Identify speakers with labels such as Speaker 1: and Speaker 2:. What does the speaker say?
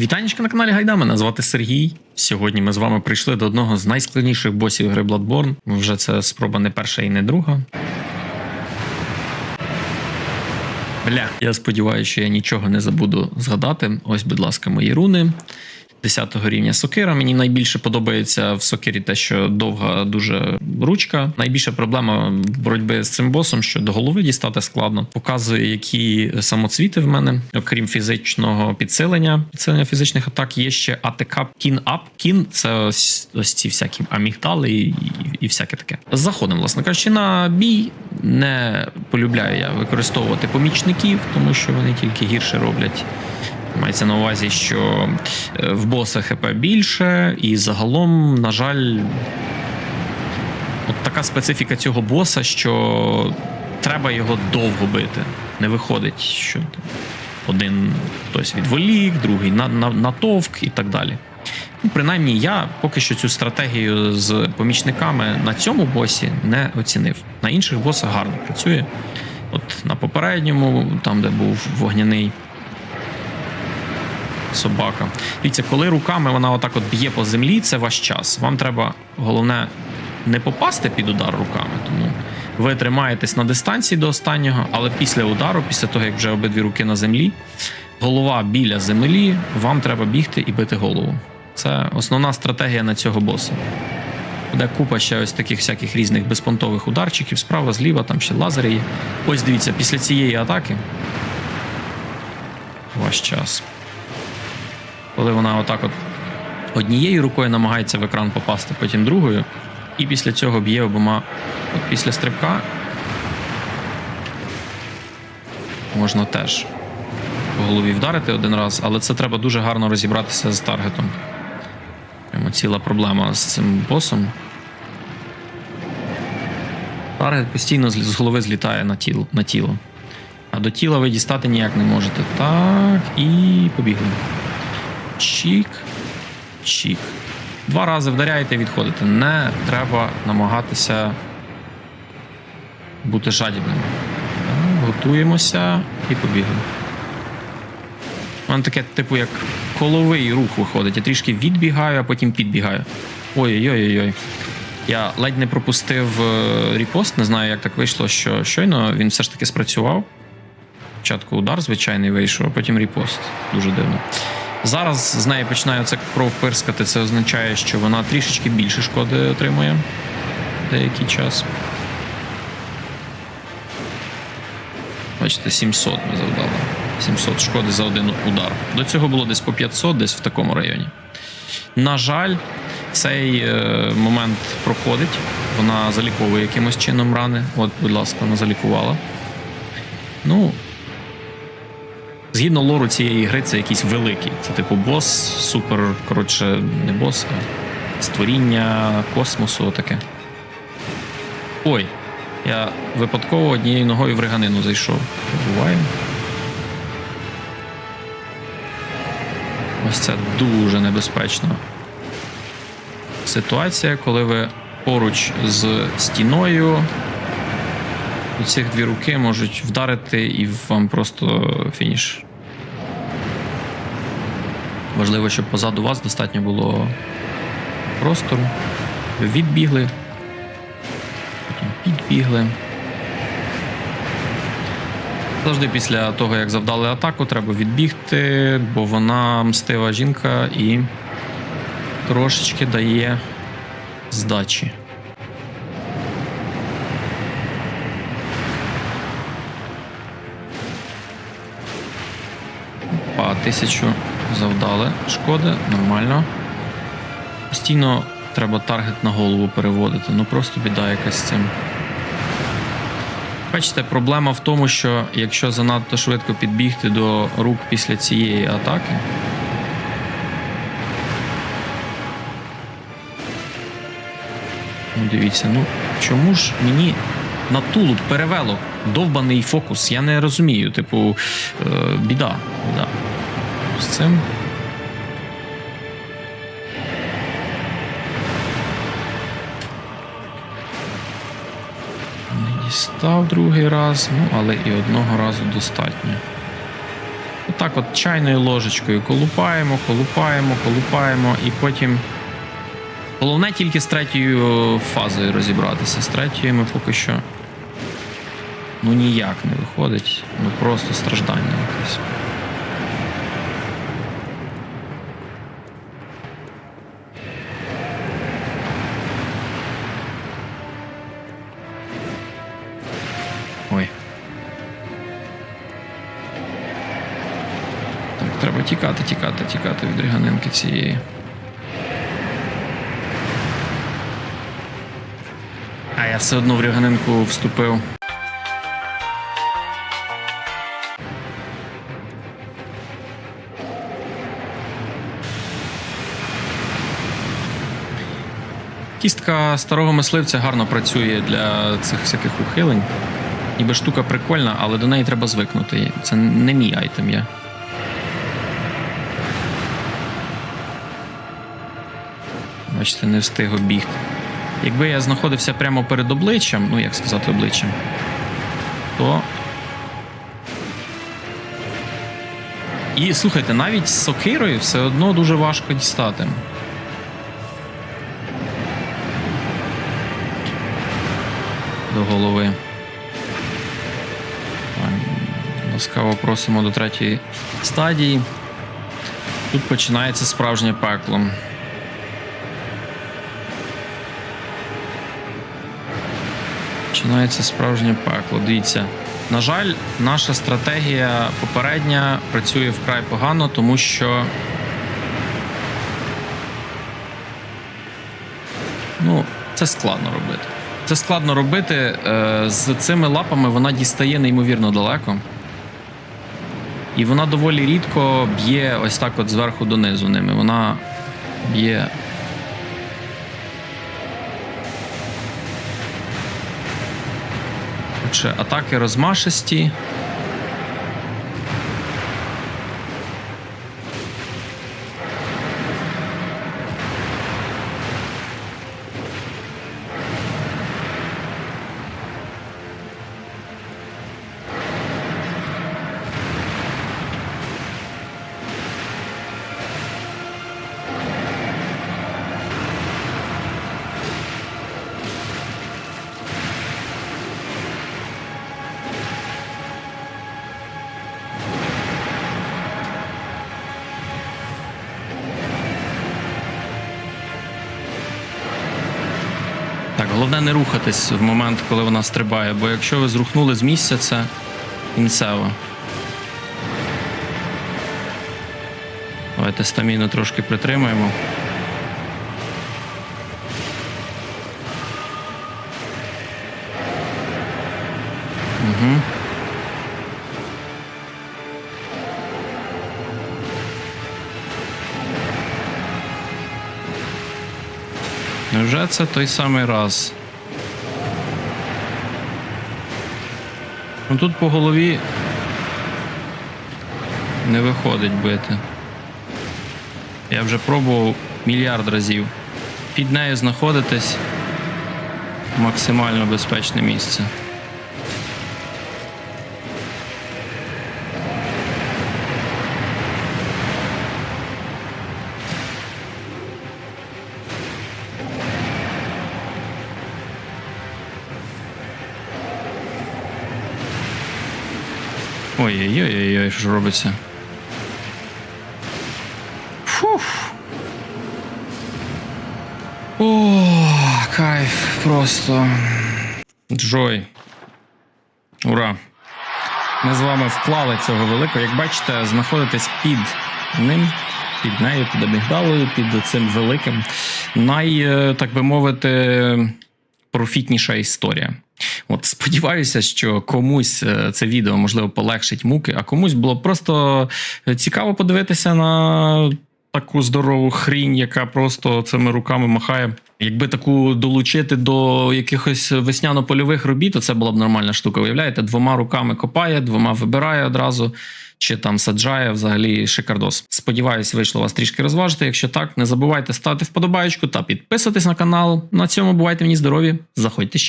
Speaker 1: Вітанечка на каналі Гайда, мене звати Сергій. Сьогодні ми з вами прийшли до одного з найскладніших босів гри Bloodborne. Вже це спроба не перша і не друга. Бля, я сподіваюся, що я нічого не забуду згадати. Ось, будь ласка, мої руни. 10 рівня сокира. Мені найбільше подобається в сокирі те, що довга дуже ручка. Найбільша проблема боротьби з цим босом, що до голови дістати складно. Показує, які самоцвіти в мене, окрім фізичного підсилення, підсилення фізичних атак, є ще АТК Кін Ап. Кін це ось, ось ці всякі амігдали і, і, і всяке таке. Заходимо, власне кажучи, на бій. Не полюбляю я використовувати помічників, тому що вони тільки гірше роблять. Мається на увазі, що е, в боса ХП більше, і загалом, на жаль, от така специфіка цього боса, що треба його довго бити. Не виходить, що один хтось відволік, другий на, на, натовк і так далі. Ну, принаймні, я поки що цю стратегію з помічниками на цьому босі не оцінив. На інших босах гарно працює. От на попередньому, там, де був вогняний собака. Дивіться, коли руками вона отак от б'є по землі, це ваш час. Вам треба головне не попасти під удар руками, тому ви тримаєтесь на дистанції до останнього, але після удару, після того як вже обидві руки на землі, голова біля землі, вам треба бігти і бити голову. Це основна стратегія на цього боса. Буде купа ще ось таких всяких різних безпонтових ударчиків, справа, зліва, там ще лазери є. Ось дивіться, після цієї атаки. Ваш час коли вона отак от однією рукою намагається в екран попасти, потім другою, і після цього б'є обома. От після стрибка можна теж по голові вдарити один раз, але це треба дуже гарно розібратися з таргетом. Прямо ціла проблема з цим босом. Таргет постійно з голови злітає на тіло, на тіло. А до тіла ви дістати ніяк не можете. Так, і побігли. Чік. Чік. Два рази вдаряєте і відходите. Не треба намагатися бути жадібним. Готуємося і побігли. У таке, типу, як коловий рух виходить. Я трішки відбігаю, а потім підбігаю. Ой-ой-ой-ой. Я ледь не пропустив е, репост, не знаю, як так вийшло, що щойно він все ж таки спрацював. Спочатку удар звичайний вийшов, а потім репост. Дуже дивно. Зараз з неї починаю це кров пирскати. Це означає, що вона трішечки більше шкоди отримує деякий час. Бачите, 700 ми завдали. 700 шкоди за один удар. До цього було десь по 500, десь в такому районі. На жаль, цей е, момент проходить. Вона заліковує якимось чином рани. От, будь ласка, вона залікувала. Ну, Згідно лору цієї гри, це якийсь великий. Це типу бос, супер, коротше, не бос, а створіння космосу таке. Ой, я випадково однією ногою в реганину зайшов. Буває. Ось це дуже небезпечно. Ситуація, коли ви поруч з стіною. Ці дві руки можуть вдарити і вам просто фініш. Важливо, щоб позаду вас достатньо було простору. Ви відбігли, потім підбігли. Завжди після того, як завдали атаку, треба відбігти, бо вона мстива жінка і трошечки дає здачі. Па, тисячу завдали шкоди, нормально. Постійно треба таргет на голову переводити. Ну просто біда якась з цим. Бачите, проблема в тому, що якщо занадто швидко підбігти до рук після цієї атаки. Ну, дивіться, ну чому ж мені на тулуб перевело довбаний фокус? Я не розумію. Типу, е, біда. біда. З цим. Не дістав другий раз, ну але і одного разу достатньо. Отак от чайною ложечкою колупаємо, колупаємо, колупаємо, і потім. Головне тільки з третьою фазою розібратися. З третьою ми поки що. Ну ніяк не виходить. Ну просто страждання якесь. Тікати, тікати, тікати від риганинки цієї. А я все одно в риганинку вступив. Кістка старого мисливця гарно працює для цих всяких ухилень. Ніби штука прикольна, але до неї треба звикнути. Це не мій айтем я. Бачите, не встиг обігти. Якби я знаходився прямо перед обличчям, ну як сказати обличчям, то. І слухайте, навіть з сокирою все одно дуже важко дістати. До голови. Ласкаво просимо до третьої стадії. Тут починається справжнє пекло. Починається справжнє пекло. Дивіться. На жаль, наша стратегія попередня працює вкрай погано, тому що. Ну, це складно робити. Це складно робити. Е, З цими лапами вона дістає неймовірно далеко. І вона доволі рідко б'є ось так от зверху донизу ними. Вона б'є Отже, атаки розмашисті. Головне не рухатись в момент, коли вона стрибає, бо якщо ви зрухнули з місця, це кінцево. Давайте стаміну трошки притримаємо. Невже це той самий раз? Ну тут по голові не виходить бити. Я вже пробував мільярд разів. Під нею знаходитись максимально безпечне місце. Ой-ой-ой, що ж робиться? Фуф. О, кайф просто. Джой. Ура! Ми з вами вклали цього великого. Як бачите, знаходитесь під ним, під нею, під амігдалою, під цим великим. Най, е, так би мовити, профітніша історія. Сподіваюся, що комусь е, це відео можливо полегшить муки, а комусь було просто цікаво подивитися на таку здорову хрінь, яка просто цими руками махає. Якби таку долучити до якихось весняно-польових робіт, то це була б нормальна штука. Уявляєте, двома руками копає, двома вибирає одразу. Чи там саджає взагалі шикардос. Сподіваюсь, вийшло вас трішки розважити. Якщо так, не забувайте ставити вподобаєчку та підписуватись на канал. На цьому бувайте мені здорові. Заходьте ще.